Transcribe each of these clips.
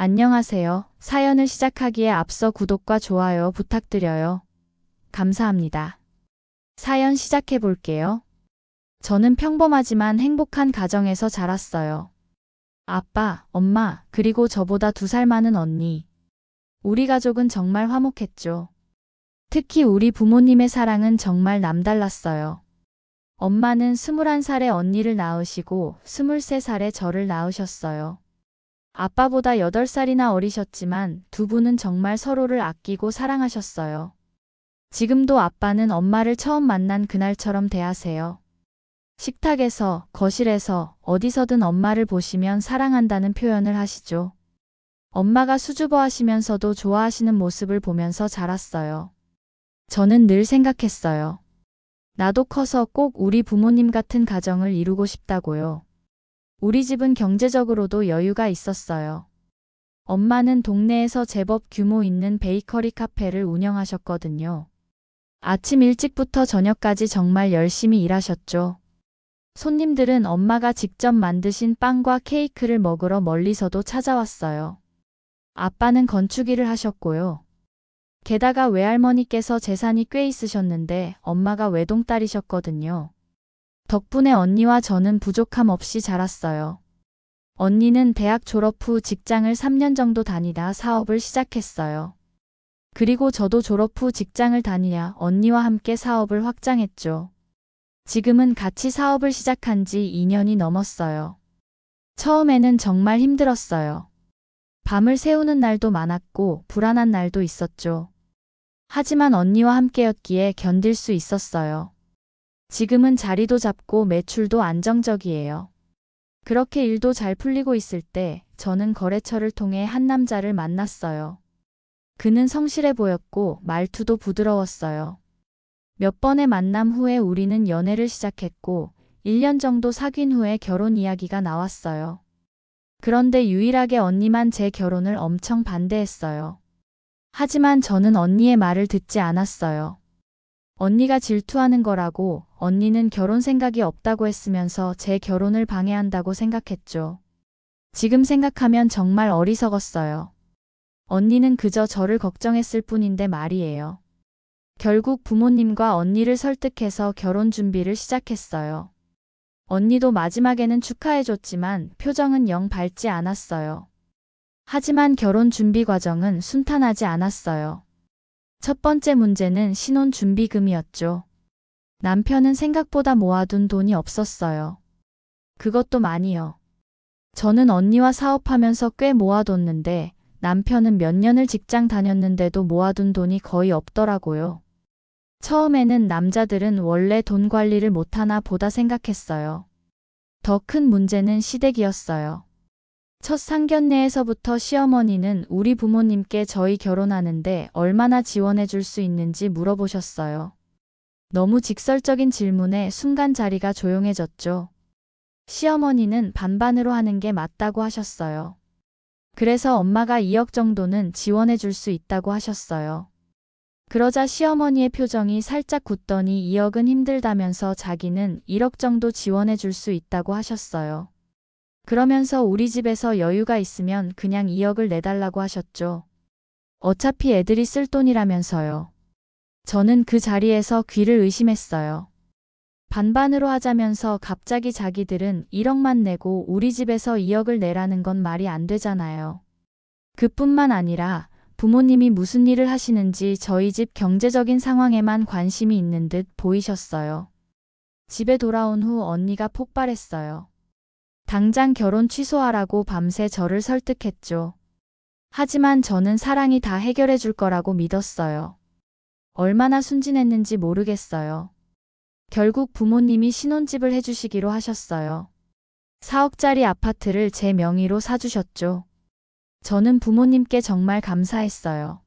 안녕하세요. 사연을 시작하기에 앞서 구독과 좋아요 부탁드려요. 감사합니다. 사연 시작해 볼게요. 저는 평범하지만 행복한 가정에서 자랐어요. 아빠, 엄마, 그리고 저보다 두 살 많은 언니. 우리 가족은 정말 화목했죠. 특히 우리 부모님의 사랑은 정말 남달랐어요. 엄마는 21살에 언니를 낳으시고 23살에 저를 낳으셨어요. 아빠보다 8살이나 어리셨지만 두 분은 정말 서로를 아끼고 사랑하셨어요. 지금도 아빠는 엄마를 처음 만난 그날처럼 대하세요. 식탁에서, 거실에서, 어디서든 엄마를 보시면 사랑한다는 표현을 하시죠. 엄마가 수줍어 하시면서도 좋아하시는 모습을 보면서 자랐어요. 저는 늘 생각했어요. 나도 커서 꼭 우리 부모님 같은 가정을 이루고 싶다고요. 우리 집은 경제적으로도 여유가 있었어요. 엄마는 동네에서 제법 규모 있는 베이커리 카페를 운영하셨거든요. 아침 일찍부터 저녁까지 정말 열심히 일하셨죠. 손님들은 엄마가 직접 만드신 빵과 케이크를 먹으러 멀리서도 찾아왔어요. 아빠는 건축일을 하셨고요. 게다가 외할머니께서 재산이 꽤 있으셨는데 엄마가 외동딸이셨거든요. 덕분에 언니와 저는 부족함 없이 자랐어요. 언니는 대학 졸업 후 직장을 3년 정도 다니다 사업을 시작했어요. 그리고 저도 졸업 후 직장을 다니냐 언니와 함께 사업을 확장했죠. 지금은 같이 사업을 시작한 지 2년이 넘었어요. 처음에는 정말 힘들었어요. 밤을 새우는 날도 많았고 불안한 날도 있었죠. 하지만 언니와 함께였기에 견딜 수 있었어요. 지금은 자리도 잡고 매출도 안정적이에요. 그렇게 일도 잘 풀리고 있을 때 저는 거래처를 통해 한 남자를 만났어요. 그는 성실해 보였고 말투도 부드러웠어요. 몇 번의 만남 후에 우리는 연애를 시작했고 1년 정도 사귄 후에 결혼 이야기가 나왔어요. 그런데 유일하게 언니만 제 결혼을 엄청 반대했어요. 하지만 저는 언니의 말을 듣지 않았어요. 언니가 질투하는 거라고 언니는 결혼 생각이 없다고 했으면서 제 결혼을 방해한다고 생각했죠. 지금 생각하면 정말 어리석었어요. 언니는 그저 저를 걱정했을 뿐인데 말이에요. 결국 부모님과 언니를 설득해서 결혼 준비를 시작했어요. 언니도 마지막에는 축하해줬지만 표정은 영 밝지 않았어요. 하지만 결혼 준비 과정은 순탄하지 않았어요. 첫 번째 문제는 신혼 준비금이었죠. 남편은 생각보다 모아둔 돈이 없었어요. 그것도 많이요. 저는 언니와 사업하면서 꽤 모아뒀는데 남편은 몇 년을 직장 다녔는데도 모아둔 돈이 거의 없더라고요. 처음에는 남자들은 원래 돈 관리를 못하나 보다 생각했어요. 더 큰 문제는 시댁이었어요. 첫 상견례에서부터 시어머니는 우리 부모님께 저희 결혼하는데 얼마나 지원해 줄 수 있는지 물어보셨어요. 너무 직설적인 질문에 순간 자리가 조용해졌죠. 시어머니는 반반으로 하는 게 맞다고 하셨어요. 그래서 엄마가 2억 정도는 지원해 줄 수 있다고 하셨어요. 그러자 시어머니의 표정이 살짝 굳더니 2억은 힘들다면서 자기는 1억 정도 지원해 줄 수 있다고 하셨어요. 그러면서 우리 집에서 여유가 있으면 그냥 2억을 내달라고 하셨죠. 어차피 애들이 쓸 돈이라면서요. 저는 그 자리에서 귀를 의심했어요. 반반으로 하자면서 갑자기 자기들은 1억만 내고 우리 집에서 2억을 내라는 건 말이 안 되잖아요. 그뿐만 아니라 부모님이 무슨 일을 하시는지 저희 집 경제적인 상황에만 관심이 있는 듯 보이셨어요. 집에 돌아온 후 언니가 폭발했어요. 당장 결혼 취소하라고 밤새 저를 설득했죠. 하지만 저는 사랑이 다 해결해 줄 거라고 믿었어요. 얼마나 순진했는지 모르겠어요. 결국 부모님이 신혼집을 해주시기로 하셨어요. 4억짜리 아파트를 제 명의로 사주셨죠. 저는 부모님께 정말 감사했어요.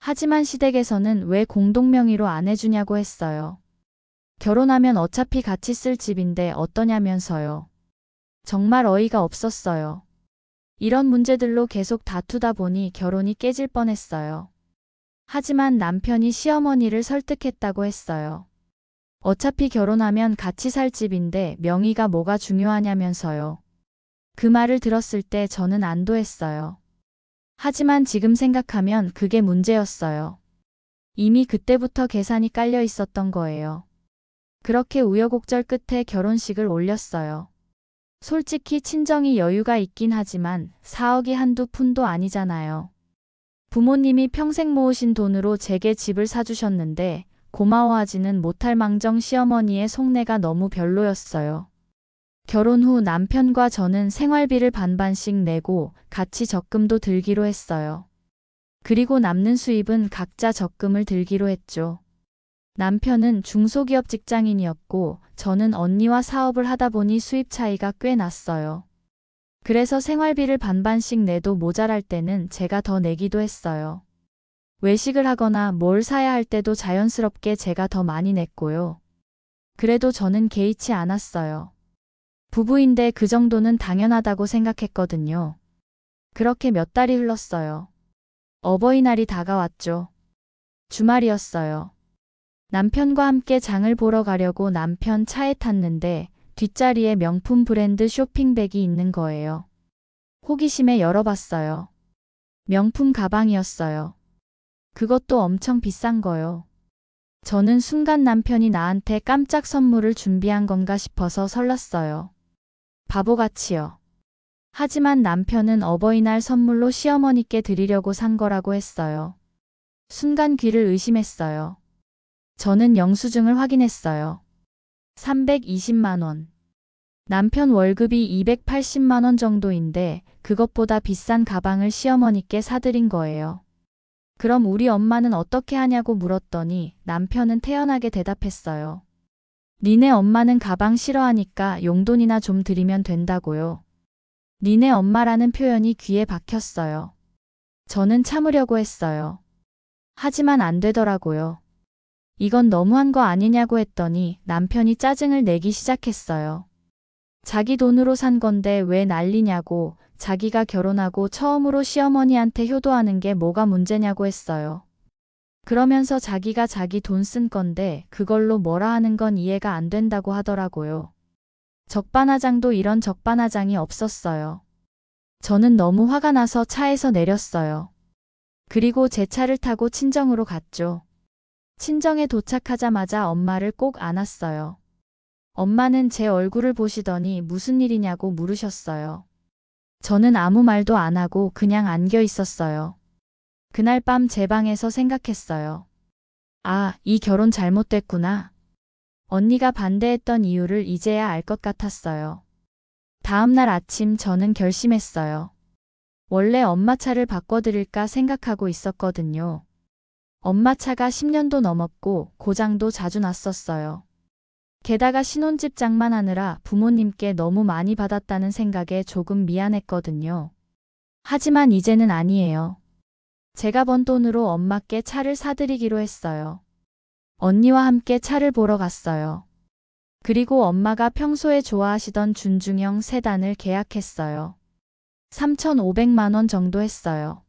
하지만 시댁에서는 왜 공동명의로 안 해주냐고 했어요. 결혼하면 어차피 같이 쓸 집인데 어떠냐면서요. 정말 어이가 없었어요. 이런 문제들로 계속 다투다 보니 결혼이 깨질 뻔했어요. 하지만 남편이 시어머니를 설득했다고 했어요. 어차피 결혼하면 같이 살 집인데 명의가 뭐가 중요하냐면서요. 그 말을 들었을 때 저는 안도했어요. 하지만 지금 생각하면 그게 문제였어요. 이미 그때부터 계산이 깔려 있었던 거예요. 그렇게 우여곡절 끝에 결혼식을 올렸어요. 솔직히 친정이 여유가 있긴 하지만 4억이 한두 푼도 아니잖아요. 부모님이 평생 모으신 돈으로 제게 집을 사주셨는데 고마워하지는 못할 망정 시어머니의 속내가 너무 별로였어요. 결혼 후 남편과 저는 생활비를 반반씩 내고 같이 적금도 들기로 했어요. 그리고 남는 수입은 각자 적금을 들기로 했죠. 남편은 중소기업 직장인이었고 저는 언니와 사업을 하다 보니 수입 차이가 꽤 났어요. 그래서 생활비를 반반씩 내도 모자랄 때는 제가 더 내기도 했어요. 외식을 하거나 뭘 사야 할 때도 자연스럽게 제가 더 많이 냈고요. 그래도 저는 개의치 않았어요. 부부인데 그 정도는 당연하다고 생각했거든요. 그렇게 몇 달이 흘렀어요. 어버이날이 다가왔죠. 주말이었어요. 남편과 함께 장을 보러 가려고 남편 차에 탔는데 뒷자리에 명품 브랜드 쇼핑백이 있는 거예요. 호기심에 열어봤어요. 명품 가방이었어요. 그것도 엄청 비싼 거요. 저는 순간 남편이 나한테 깜짝 선물을 준비한 건가 싶어서 설렜어요. 바보같이요. 하지만 남편은 어버이날 선물로 시어머니께 드리려고 산 거라고 했어요. 순간 귀를 의심했어요. 저는 영수증을 확인했어요. 320만원. 남편 월급이 280만원 정도인데 그것보다 비싼 가방을 시어머니께 사드린 거예요. 그럼 우리 엄마는 어떻게 하냐고 물었더니 남편은 태연하게 대답했어요. 니네 엄마는 가방 싫어하니까 용돈이나 좀 드리면 된다고요. 니네 엄마라는 표현이 귀에 박혔어요. 저는 참으려고 했어요. 하지만 안 되더라고요. 이건 너무한 거 아니냐고 했더니 남편이 짜증을 내기 시작했어요. 자기 돈으로 산 건데 왜 난리냐고 자기가 결혼하고 처음으로 시어머니한테 효도하는 게 뭐가 문제냐고 했어요. 그러면서 자기가 자기 돈 쓴 건데 그걸로 뭐라 하는 건 이해가 안 된다고 하더라고요. 적반하장도 이런 적반하장이 없었어요. 저는 너무 화가 나서 차에서 내렸어요. 그리고 제 차를 타고 친정으로 갔죠. 친정에 도착하자마자 엄마를 꼭 안았어요. 엄마는 제 얼굴을 보시더니 무슨 일이냐고 물으셨어요. 저는 아무 말도 안 하고 그냥 안겨 있었어요. 그날 밤 제 방에서 생각했어요. 아, 이 결혼 잘못됐구나. 언니가 반대했던 이유를 이제야 알 것 같았어요. 다음 날 아침 저는 결심했어요. 원래 엄마 차를 바꿔드릴까 생각하고 있었거든요. 엄마 차가 10년도 넘었고 고장도 자주 났었어요. 게다가 신혼집 장만하느라 부모님께 너무 많이 받았다는 생각에 조금 미안했거든요. 하지만 이제는 아니에요. 제가 번 돈으로 엄마께 차를 사드리기로 했어요. 언니와 함께 차를 보러 갔어요. 그리고 엄마가 평소에 좋아하시던 준중형 세단을 계약했어요. 3,500만 원 정도 했어요.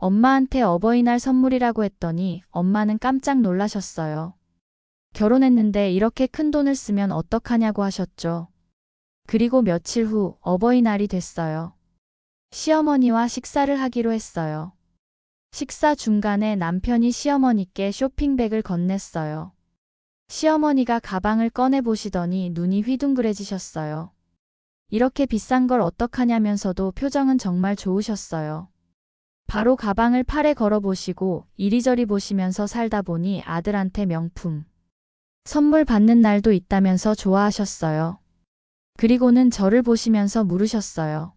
엄마한테 어버이날 선물이라고 했더니 엄마는 깜짝 놀라셨어요. 결혼했는데 이렇게 큰 돈을 쓰면 어떡하냐고 하셨죠. 그리고 며칠 후 어버이날이 됐어요. 시어머니와 식사를 하기로 했어요. 식사 중간에 남편이 시어머니께 쇼핑백을 건넸어요. 시어머니가 가방을 꺼내 보시더니 눈이 휘둥그레지셨어요. 이렇게 비싼 걸 어떡하냐면서도 표정은 정말 좋으셨어요. 바로 가방을 팔에 걸어 보시고 이리저리 보시면서 살다 보니 아들한테 명품. 선물 받는 날도 있다면서 좋아하셨어요. 그리고는 저를 보시면서 물으셨어요.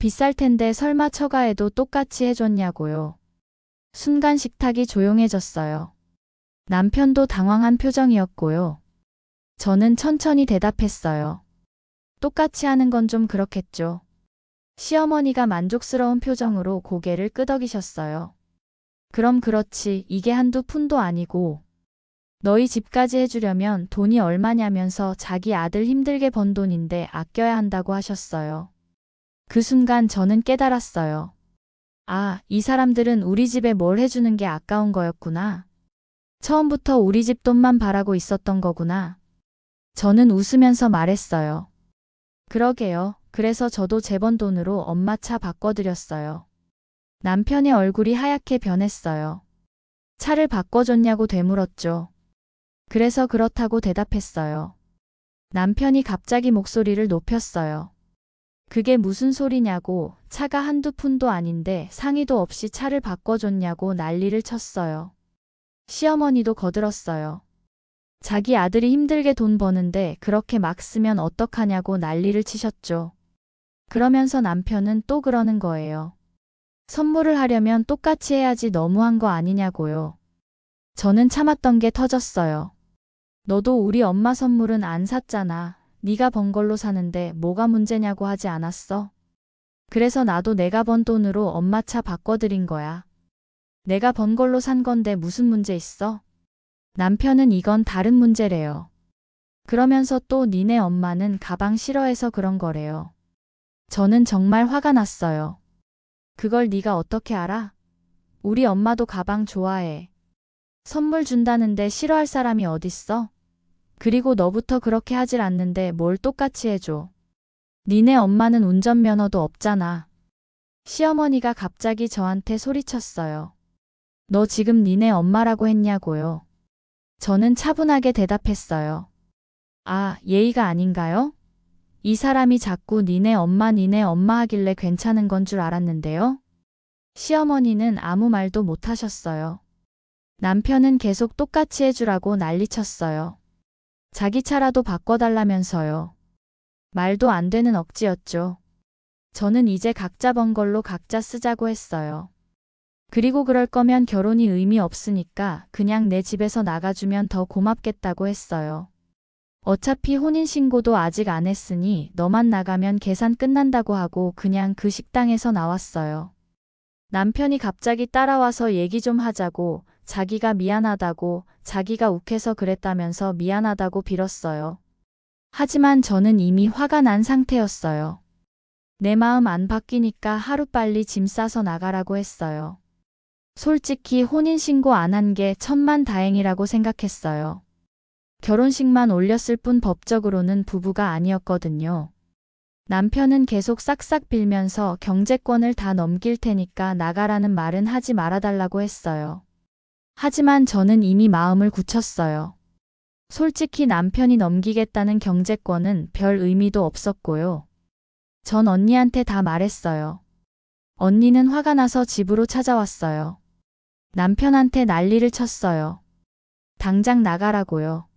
비쌀 텐데 설마 처가에도 똑같이 해줬냐고요. 순간 식탁이 조용해졌어요. 남편도 당황한 표정이었고요. 저는 천천히 대답했어요. 똑같이 하는 건 좀 그렇겠죠. 시어머니가 만족스러운 표정으로 고개를 끄덕이셨어요. 그럼 그렇지, 이게 한두 푼도 아니고. 너희 집까지 해주려면 돈이 얼마냐면서 자기 아들 힘들게 번 돈인데 아껴야 한다고 하셨어요. 그 순간 저는 깨달았어요. 아, 이 사람들은 우리 집에 뭘 해주는 게 아까운 거였구나. 처음부터 우리 집 돈만 바라고 있었던 거구나. 저는 웃으면서 말했어요. 그러게요. 그래서 저도 제 번 돈으로 엄마 차 바꿔드렸어요. 남편의 얼굴이 하얗게 변했어요. 차를 바꿔줬냐고 되물었죠. 그래서 그렇다고 대답했어요. 남편이 갑자기 목소리를 높였어요. 그게 무슨 소리냐고 차가 한두 푼도 아닌데 상의도 없이 차를 바꿔줬냐고 난리를 쳤어요. 시어머니도 거들었어요. 자기 아들이 힘들게 돈 버는데 그렇게 막 쓰면 어떡하냐고 난리를 치셨죠. 그러면서 남편은 또 그러는 거예요. 선물을 하려면 똑같이 해야지 너무한 거 아니냐고요. 저는 참았던 게 터졌어요. 너도 우리 엄마 선물은 안 샀잖아. 네가 번 걸로 사는데 뭐가 문제냐고 하지 않았어? 그래서 나도 내가 번 돈으로 엄마 차 바꿔드린 거야. 내가 번 걸로 산 건데 무슨 문제 있어? 남편은 이건 다른 문제래요. 그러면서 또 니네 엄마는 가방 싫어해서 그런 거래요. 저는 정말 화가 났어요. 그걸 네가 어떻게 알아? 우리 엄마도 가방 좋아해. 선물 준다는데 싫어할 사람이 어딨어? 그리고 너부터 그렇게 하질 않는데 뭘 똑같이 해줘. 니네 엄마는 운전면허도 없잖아. 시어머니가 갑자기 저한테 소리쳤어요. 너 지금 니네 엄마라고 했냐고요. 저는 차분하게 대답했어요. 아, 예의가 아닌가요? 이 사람이 자꾸 니네 엄마 니네 엄마 하길래 괜찮은 건 줄 알았는데요. 시어머니는 아무 말도 못 하셨어요. 남편은 계속 똑같이 해주라고 난리쳤어요. 자기 차라도 바꿔달라면서요. 말도 안 되는 억지였죠. 저는 이제 각자 번 걸로 각자 쓰자고 했어요. 그리고 그럴 거면 결혼이 의미 없으니까 그냥 내 집에서 나가주면 더 고맙겠다고 했어요. 어차피 혼인신고도 아직 안 했으니 너만 나가면 계산 끝난다고 하고 그냥 그 식당에서 나왔어요. 남편이 갑자기 따라와서 얘기 좀 하자고 자기가 미안하다고 자기가 욱해서 그랬다면서 미안하다고 빌었어요. 하지만 저는 이미 화가 난 상태였어요. 내 마음 안 바뀌니까 하루빨리 짐 싸서 나가라고 했어요. 솔직히 혼인신고 안 한 게 천만 다행이라고 생각했어요. 결혼식만 올렸을 뿐 법적으로는 부부가 아니었거든요. 남편은 계속 싹싹 빌면서 경제권을 다 넘길 테니까 나가라는 말은 하지 말아달라고 했어요. 하지만 저는 이미 마음을 굳혔어요. 솔직히 남편이 넘기겠다는 경제권은 별 의미도 없었고요. 전 언니한테 다 말했어요. 언니는 화가 나서 집으로 찾아왔어요. 남편한테 난리를 쳤어요. 당장 나가라고요.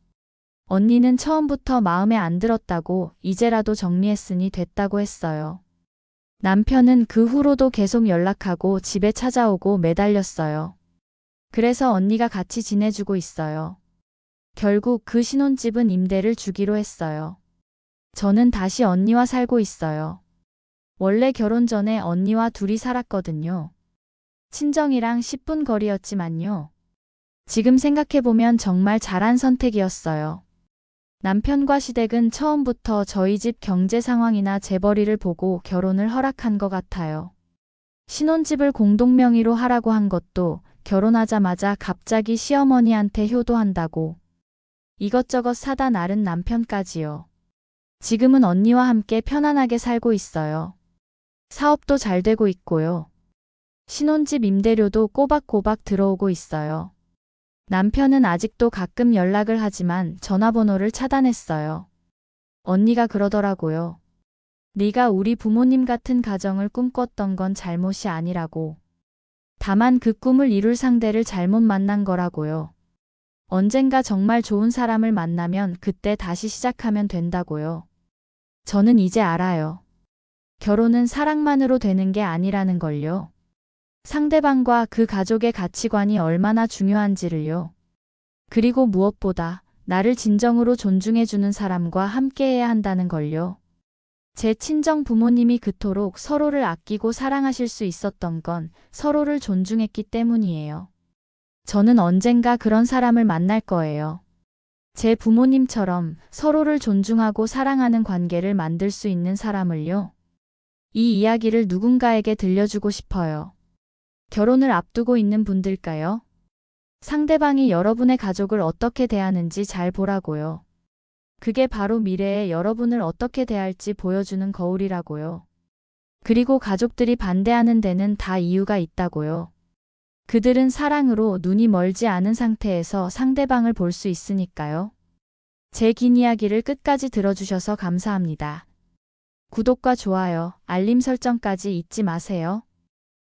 언니는 처음부터 마음에 안 들었다고 이제라도 정리했으니 됐다고 했어요. 남편은 그 후로도 계속 연락하고 집에 찾아오고 매달렸어요. 그래서 언니가 같이 지내주고 있어요. 결국 그 신혼집은 임대를 주기로 했어요. 저는 다시 언니와 살고 있어요. 원래 결혼 전에 언니와 둘이 살았거든요. 친정이랑 10분 거리였지만요. 지금 생각해보면 정말 잘한 선택이었어요. 남편과 시댁은 처음부터 저희 집 경제 상황이나 재벌이를 보고 결혼을 허락한 것 같아요. 신혼집을 공동명의로 하라고 한 것도 결혼하자마자 갑자기 시어머니한테 효도한다고. 이것저것 사다 나른 남편까지요. 지금은 언니와 함께 편안하게 살고 있어요. 사업도 잘 되고 있고요. 신혼집 임대료도 꼬박꼬박 들어오고 있어요. 남편은 아직도 가끔 연락을 하지만 전화번호를 차단했어요. 언니가 그러더라고요. 네가 우리 부모님 같은 가정을 꿈꿨던 건 잘못이 아니라고. 다만 그 꿈을 이룰 상대를 잘못 만난 거라고요. 언젠가 정말 좋은 사람을 만나면 그때 다시 시작하면 된다고요. 저는 이제 알아요. 결혼은 사랑만으로 되는 게 아니라는 걸요. 상대방과 그 가족의 가치관이 얼마나 중요한지를요. 그리고 무엇보다 나를 진정으로 존중해주는 사람과 함께해야 한다는 걸요. 제 친정 부모님이 그토록 서로를 아끼고 사랑하실 수 있었던 건 서로를 존중했기 때문이에요. 저는 언젠가 그런 사람을 만날 거예요. 제 부모님처럼 서로를 존중하고 사랑하는 관계를 만들 수 있는 사람을요. 이 이야기를 누군가에게 들려주고 싶어요. 결혼을 앞두고 있는 분들까요? 상대방이 여러분의 가족을 어떻게 대하는지 잘 보라고요. 그게 바로 미래에 여러분을 어떻게 대할지 보여주는 거울이라고요. 그리고 가족들이 반대하는 데는 다 이유가 있다고요. 그들은 사랑으로 눈이 멀지 않은 상태에서 상대방을 볼 수 있으니까요. 제 긴 이야기를 끝까지 들어주셔서 감사합니다. 구독과 좋아요, 알림 설정까지 잊지 마세요.